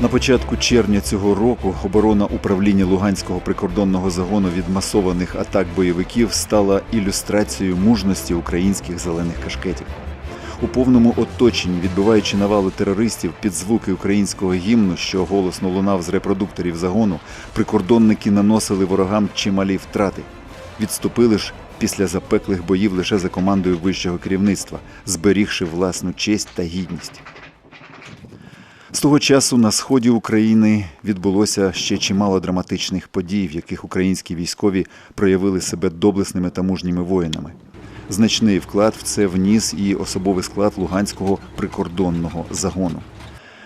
На початку червня цього року оборона управління Луганського прикордонного загону від масованих атак бойовиків стала ілюстрацією мужності українських зелених кашкетів. У повному оточенні, відбиваючи навалу терористів під звуки українського гімну, що голосно лунав з репродукторів загону, прикордонники наносили ворогам чималі втрати. Відступили ж після запеклих боїв лише за командою вищого керівництва, зберігши власну честь та гідність. З того часу на сході України відбулося ще чимало драматичних подій, в яких українські військові проявили себе доблесними та мужніми воїнами. Значний вклад в це вніс і особовий склад Луганського прикордонного загону.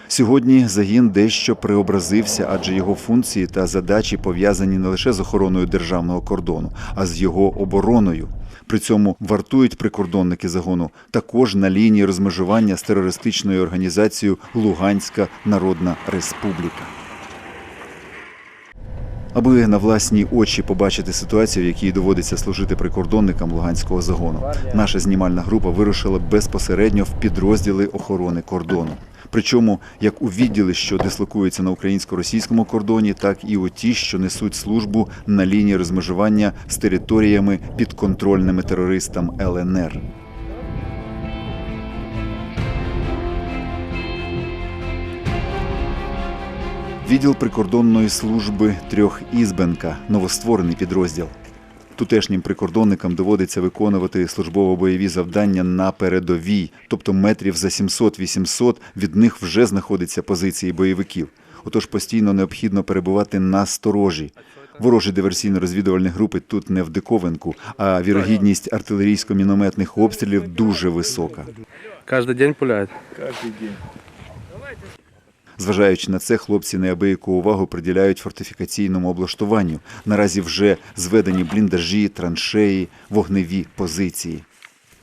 Сьогодні загін дещо преобразився, адже його функції та задачі пов'язані не лише з охороною державного кордону, а з його обороною. При цьому вартують прикордонники загону також на лінії розмежування з терористичною організацією Луганська Народна Республіка. Аби на власні очі побачити ситуацію, в якій доводиться служити прикордонникам Луганського загону, наша знімальна група вирушила безпосередньо в підрозділи охорони кордону. Причому як у відділи, що дислокуються на українсько-російському кордоні, так і у ті, що несуть службу на лінії розмежування з територіями підконтрольними терористам ЛНР. Відділ прикордонної служби Трьохізбенка новостворений підрозділ. Тутешнім прикордонникам доводиться виконувати службово-бойові завдання на передовій, тобто метрів за 700-800 від них вже знаходяться позиції бойовиків. Отож постійно необхідно перебувати на сторожі. Ворожі диверсійно-розвідувальні групи тут не в диковинку, а вірогідність артилерійсько-мінометних обстрілів дуже висока. Каждый день пуляют. Зважаючи на це, хлопці неабияку увагу приділяють фортифікаційному облаштуванню. Наразі вже зведені бліндажі, траншеї, вогневі позиції.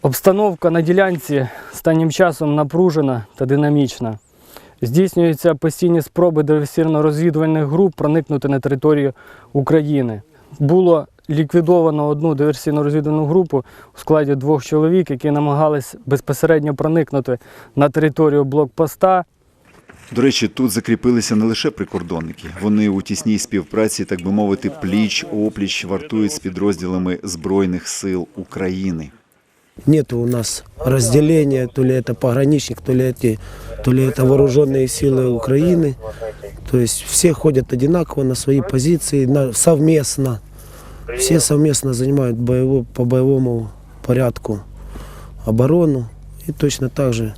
Обстановка на ділянці останнім часом напружена та динамічна. Здійснюються постійні спроби диверсійно-розвідувальних груп проникнути на територію України. Було ліквідовано одну диверсійно-розвідувальну групу у складі двох чоловік, які намагались безпосередньо проникнути на територію блокпоста. До речі, тут закріпилися не лише прикордонники. Вони у тісній співпраці, так би мовити, пліч опліч вартують з підрозділами Збройних сил України. Нет у нас разделения, то ли это пограничник, то ли, эти, то ли это вооруженные силы Украины. То есть все ходят одинаково на свои позиции, на, совместно. Все совместно занимают боево, по боевому порядку оборону и точно так же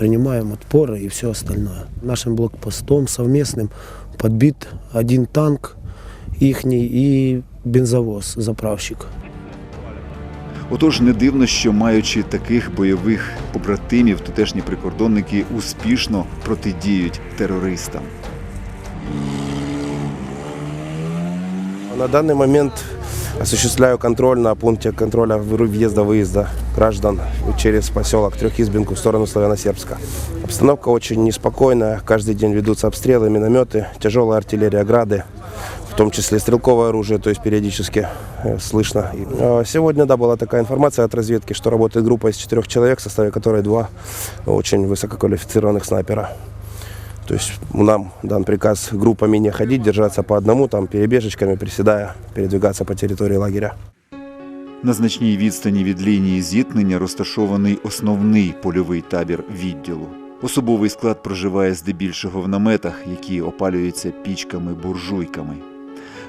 принимаем отпоры и все остальное. Нашим блокпостом совместным подбит один танк ихний и бензовоз, заправщик. Отож, не дивно, що маючи таких бойових побратимів, тутешні прикордонники успішно протидіють терористам. На данный момент осуществляю контроль на пункте контроля въезда-выезда граждан через поселок Трехизбинку в сторону Славяно-Сербска. Обстановка очень неспокойная. Каждый день ведутся обстрелы, минометы, тяжелая артиллерия, грады, в том числе стрелковое оружие, то есть периодически э, слышно. Э, Сегодня, да, была такая информация от разведки, что работает группа из четырех человек, в составе которой два очень высококвалифицированных снайпера. То есть нам дан приказ группами не ходить, держаться по одному, там перебежечками, приседая, передвигаться по территории лагеря. На значній відстані від лінії зіткнення розташований основний польовий табір відділу. Особовий склад проживає здебільшого в наметах, які опалюються пічками-буржуйками.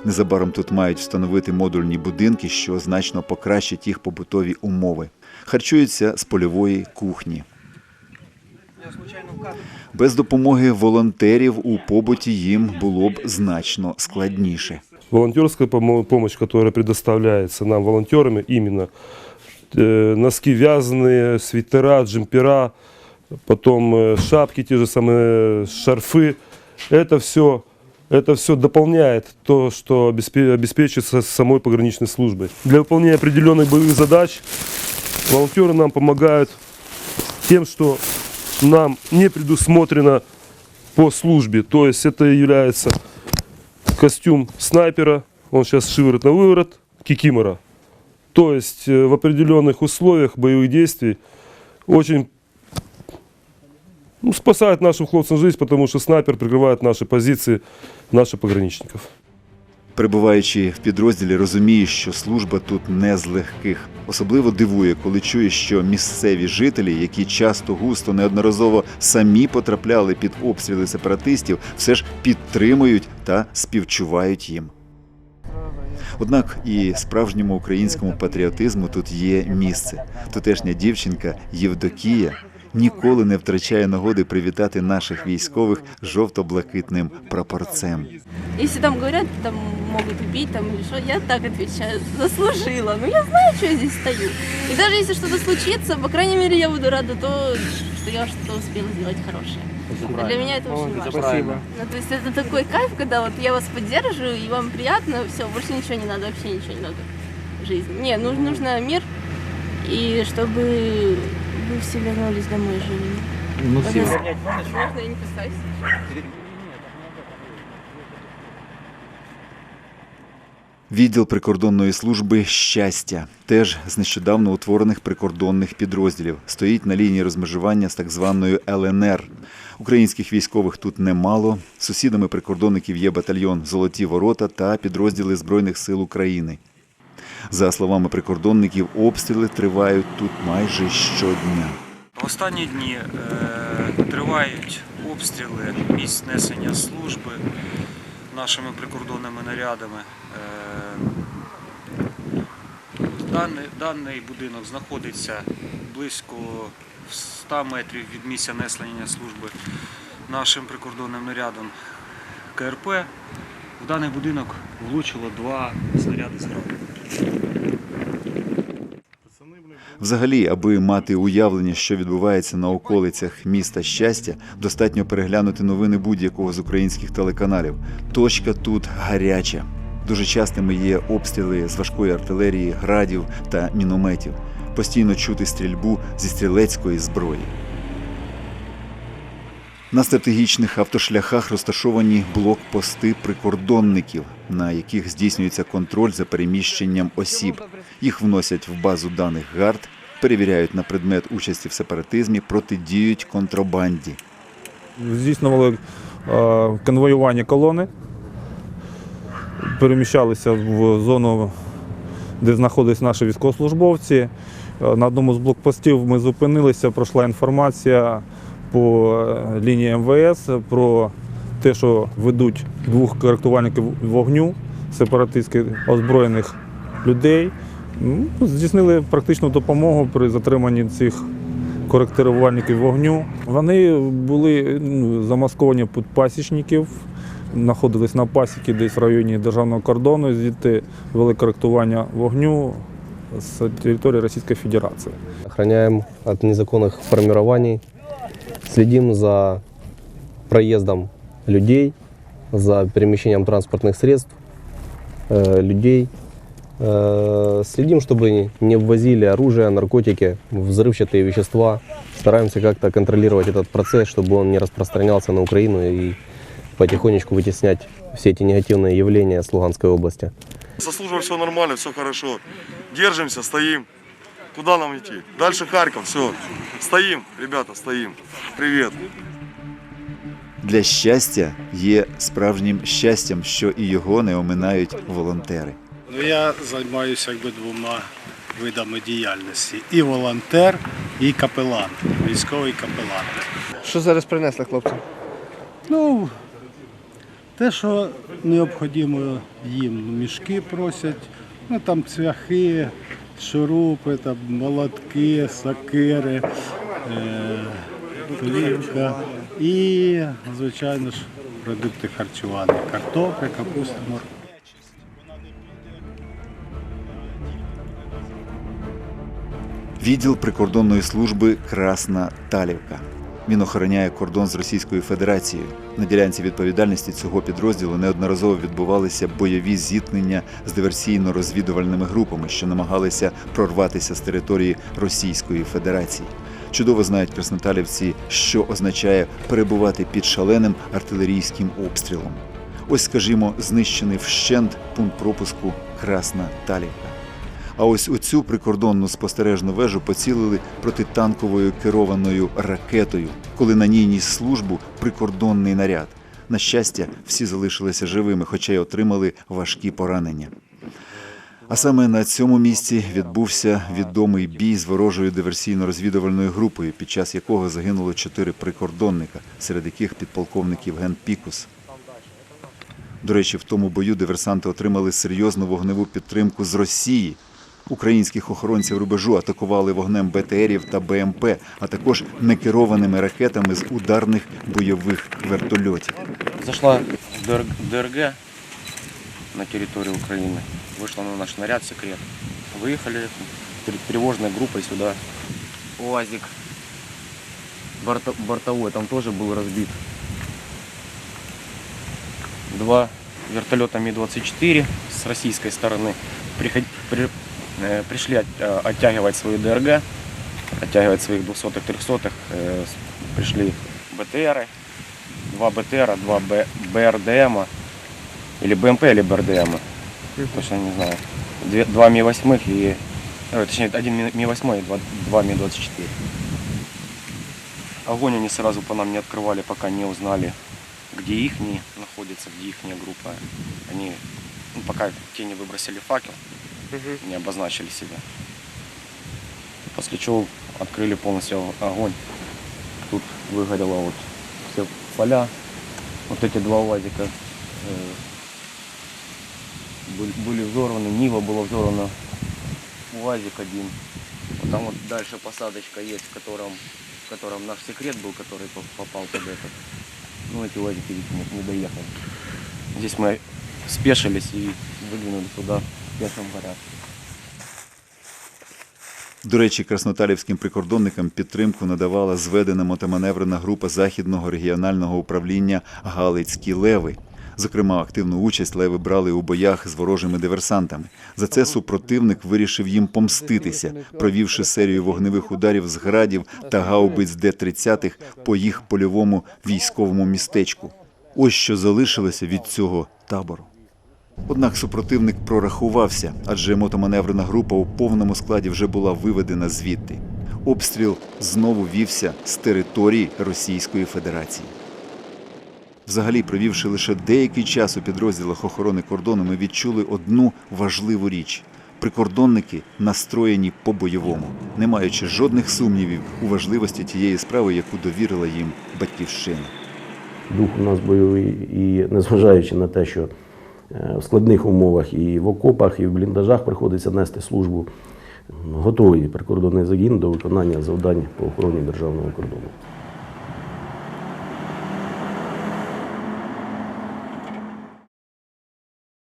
Незабаром тут мають встановити модульні будинки, що значно покращать їх побутові умови. Харчуються з польової кухні. Без допомоги волонтерів у побуті їм було б значно складніше. волонтерская помо- помощь, которая предоставляется нам волонтерами, именно э, носки вязаные, свитера, джемпера, потом э, шапки, те же самые шарфы, это все, это все дополняет то, что обеспе- обеспечивается самой пограничной службой. Для выполнения определенных боевых задач волонтеры нам помогают тем, что нам не предусмотрено по службе. То есть это является костюм снайпера, он сейчас шиворот на выворот, кикимора. То есть э, в определенных условиях боевых действий очень Ну, спасает нашим хлопцам жизнь, потому что снайпер прикрывает наши позиции, наших пограничников. Перебуваючи в підрозділі, розумієш, що служба тут не з легких. Особливо дивує, коли чуєш, що місцеві жителі, які часто густо неодноразово самі потрапляли під обстріли сепаратистів, все ж підтримують та співчувають їм. Однак і справжньому українському патріотизму тут є місце. Тутешня дівчинка Євдокія ніколи не втрачає нагоди привітати наших військових жовто-блакитним прапорцем. Если там говорят, там могут убить, там или что, я так отвечаю, заслужила. Ну я знаю, что я здесь стою. И даже если что-то случится, по крайней мере, я буду рада то, что я что-то успела сделать хорошее. Для меня это очень важно. Спасибо. Ну, то есть это такой кайф, когда вот я вас поддерживаю, и вам приятно, все, больше ничего не надо, вообще ничего не надо в жизни. Не, ну, нужно мир, и чтобы вы все вернулись домой живыми. Ну, Можно я не касаюсь? Відділ прикордонної служби щастя теж з нещодавно утворених прикордонних підрозділів стоїть на лінії розмежування з так званою ЛНР. Українських військових тут немало. Сусідами прикордонників є батальйон Золоті ворота та підрозділи Збройних сил України. За словами прикордонників, обстріли тривають тут майже щодня. В останні дні е, тривають обстріли місць несення служби нашими прикордонними нарядами. Е, даний, даний будинок знаходиться близько 100 метрів від місця несення служби нашим прикордонним нарядом КРП. В даний будинок влучило два снаряди з граду. Взагалі, аби мати уявлення, що відбувається на околицях міста щастя, достатньо переглянути новини будь-якого з українських телеканалів. Точка тут гаряча. Дуже частими є обстріли з важкої артилерії, градів та мінометів. Постійно чути стрільбу зі стрілецької зброї. На стратегічних автошляхах розташовані блокпости прикордонників, на яких здійснюється контроль за переміщенням осіб. Їх вносять в базу даних ГАРД, перевіряють на предмет участі в сепаратизмі, протидіють контрабанді. здійснювали е, конвоювання колони, переміщалися в зону, де знаходились наші військовослужбовці. Е, На одному з блокпостів ми зупинилися, пройшла інформація по е, лінії МВС про те, що ведуть двох коректувальників вогню сепаратистських озброєних людей. Ну, Здійснили практичну допомогу при затриманні цих коректирувальників вогню. Вони були ну, замасковані під пасічників, знаходились на пасіки десь в районі державного кордону, звідти вели коректування вогню з території Російської Федерації. Охраняем от незаконных формирований, следим за проездом людей, за перемещением транспортных средств, э, людей. Э, Следим, чтобы не ввозили оружие, наркотики, взрывчатые вещества. Стараемся как-то контролировать этот процесс, чтобы он не распространялся на Украину и потихонечку вытеснять все эти негативные явления с Луганской области. Со службой все нормально, все хорошо. Держимся, стоим. Куда нам идти? Дальше Харьков, все. Стоим, ребята, стоим. Привет. Для щастя є справжнім щастям, що і його не оминають волонтери. Ну, я займаюся якби двома видами діяльності: і волонтер, і капелан, військовий капелан. Що зараз принесли хлопці? Ну, те, що необхідно їм, мішки просять, ну там цвяхи, шурупи, там, молотки, сокири, е, плівка і, звичайно ж, продукти харчування, картопля, капуста, морква. Відділ прикордонної служби Красна Талівка. Він охороняє кордон з Російською Федерацією. На ділянці відповідальності цього підрозділу неодноразово відбувалися бойові зіткнення з диверсійно-розвідувальними групами, що намагалися прорватися з території Російської Федерації. Чудово знають красноталівці, що означає перебувати під шаленим артилерійським обстрілом. Ось, скажімо, знищений вщент пункт пропуску Красна Талівка. А ось у цю прикордонну спостережну вежу поцілили протитанковою керованою ракетою, коли на ній ніс службу прикордонний наряд. На щастя, всі залишилися живими, хоча й отримали важкі поранення. А саме на цьому місці відбувся відомий бій з ворожою диверсійно-розвідувальною групою, під час якого загинуло чотири прикордонника, серед яких підполковник Євген Пікус. До речі, в тому бою диверсанти отримали серйозну вогневу підтримку з Росії. Українських охоронців рубежу атакували вогнем БТРів та БМП, а також некерованими ракетами з ударних бойових вертольотів. Зашла ДР- ДРГ на территорию Украины. Вышла на наш наряд секрет. Выехали пер- тревожной группой сюда. УАЗик борто- бортовой там тоже был разбит. Два вертолета Ми-24 с российской стороны приход- при- э, пришли от- э, оттягивать свои ДРГ, оттягивать своих 200-х, 300-х. э, Пришли БТРы, два БТРа, два БРДМа, или БМП, или БРДМа, точно не знаю. Два Ми-8 и, э, точнее, один Ми- Ми-8 и два, два Ми-24. Огонь они сразу по нам не открывали, пока не узнали, где их находится, где их группа. Они, ну, пока те не выбросили факел, не обозначили себя. После чего открыли полностью огонь. Тут выгорело вот все поля. Вот эти два УАЗика э, были, взорваны, Нива была взорвана, УАЗик один. Вот там вот дальше посадочка есть, в котором, в котором наш секрет был, который по- попал под этот. Ну, эти УАЗики, видите, не, не доехали. Здесь мы спешились и выдвинули туда в пешем порядке. До речі, красноталівським прикордонникам підтримку надавала зведена мотоманеврена група Західного регіонального управління Галицькі леви. Зокрема, активну участь леви брали у боях з ворожими диверсантами. За це супротивник вирішив їм помститися, провівши серію вогневих ударів з градів та гаубиць Д-30 по їх польовому військовому містечку. Ось що залишилося від цього табору. Однак супротивник прорахувався, адже мотоманеврена група у повному складі вже була виведена звідти. Обстріл знову вівся з території Російської Федерації. Взагалі, провівши лише деякий час у підрозділах охорони кордону, ми відчули одну важливу річ: прикордонники настроєні по-бойовому, не маючи жодних сумнівів у важливості тієї справи, яку довірила їм батьківщина. Дух у нас бойовий, і незважаючи на те, що в складних умовах і в окопах, і в бліндажах приходиться нести службу, готовий прикордонний загін до виконання завдань по охороні державного кордону.